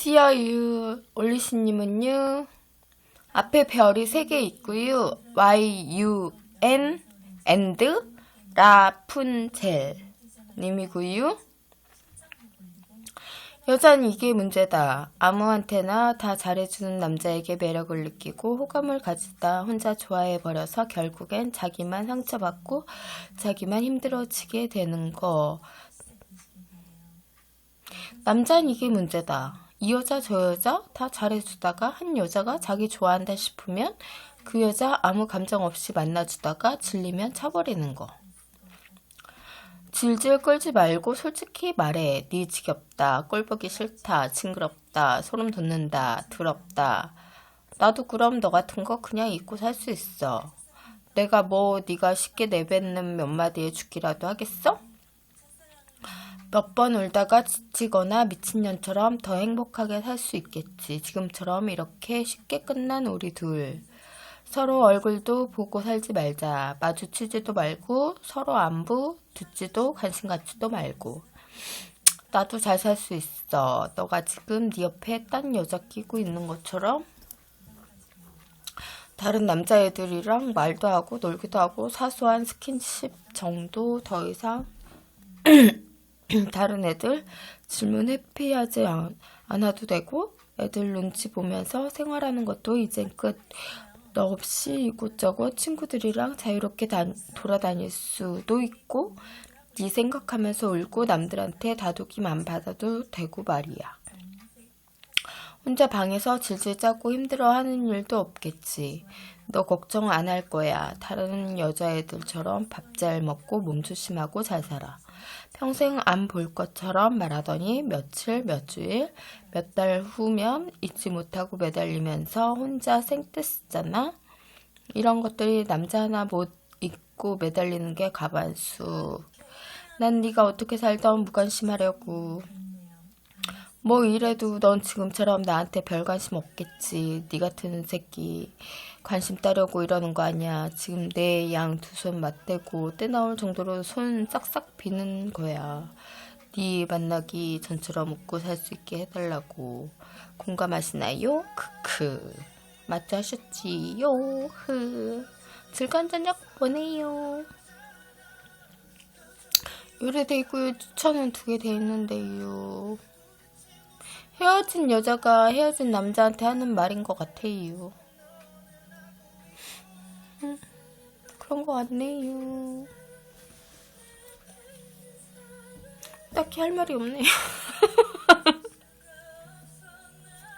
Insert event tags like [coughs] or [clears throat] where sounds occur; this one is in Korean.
시어유 올리시님은요 앞에 별이 3개 있고요 Y, U, N, and 라푼젤 님이고요 여잔 이게 문제다. 아무한테나 다 잘해주는 남자에게 매력을 느끼고 호감을 가지다 혼자 좋아해버려서 결국엔 자기만 상처받고 자기만 힘들어지게 되는 거. 남잔 이게 문제다. 이 여자 저 여자 다 잘해주다가 한 여자가 자기 좋아한다 싶으면 그 여자 아무 감정 없이 만나주다가 질리면 차버리는 거. 질질 끌지 말고 솔직히 말해. 네 지겹다. 꼴보기 싫다. 징그럽다. 소름 돋는다. 더럽다. 나도 그럼 너 같은 거 그냥 잊고 살 수 있어. 내가 뭐 네가 쉽게 내뱉는 몇 마디에 죽기라도 하겠어? 몇 번 울다가 지치거나 미친년처럼 더 행복하게 살 수 있겠지. 지금처럼 이렇게 쉽게 끝난 우리 둘. 서로 얼굴도 보고 살지 말자. 마주치지도 말고 서로 안부 듣지도 관심 갖지도 말고. 나도 잘 살 수 있어. 너가 지금 네 옆에 딴 여자 끼고 있는 것처럼 다른 남자애들이랑 말도 하고 놀기도 하고 사소한 스킨십 정도 더 이상 [clears throat] [coughs] 다른 애들 질문 회피하지 않- 않아도 되고 애들 눈치 보면서 생활하는 것도 이젠 끝. 너 없이 이곳저곳 친구들이랑 자유롭게 다- 돌아다닐 수도 있고 네 생각하면서 울고 남들한테 다독임 안 받아도 되고 말이야. 혼자 방에서 질질 짜고 힘들어하는 일도 없겠지. 너 걱정 안 할 거야. 다른 여자애들처럼 밥 잘 먹고 몸 조심하고 잘 살아. 평생 안 볼 것처럼 말하더니 며칠, 몇 주일, 몇 달 후면 잊지 못하고 매달리면서 혼자 생떼 쓰잖아. 이런 것들이 남자 하나 못 잊고 매달리는 게 가반수. 난 네가 어떻게 살던 무관심하려고. 뭐 이래도 넌 지금처럼 나한테 별 관심 없겠지. 네 같은 새끼 관심 따려고 이러는 거 아니야. 지금 내 양 두 손 맞대고 때 나올 정도로 손 싹싹 비는 거야. 네 만나기 전처럼 웃고 살 수 있게 해달라고. 공감하시나요? 크크. 맞죠 하셨지요? 흐. 즐거운 저녁 보내요. 요래 돼 있고요. 추천은 두 개 돼 있는데요. 헤어진 여자가 헤어진 남자한테 하는 말인 것 같아요. 음, 그런 것 같네요. 딱히 할 말이 없네요. [laughs]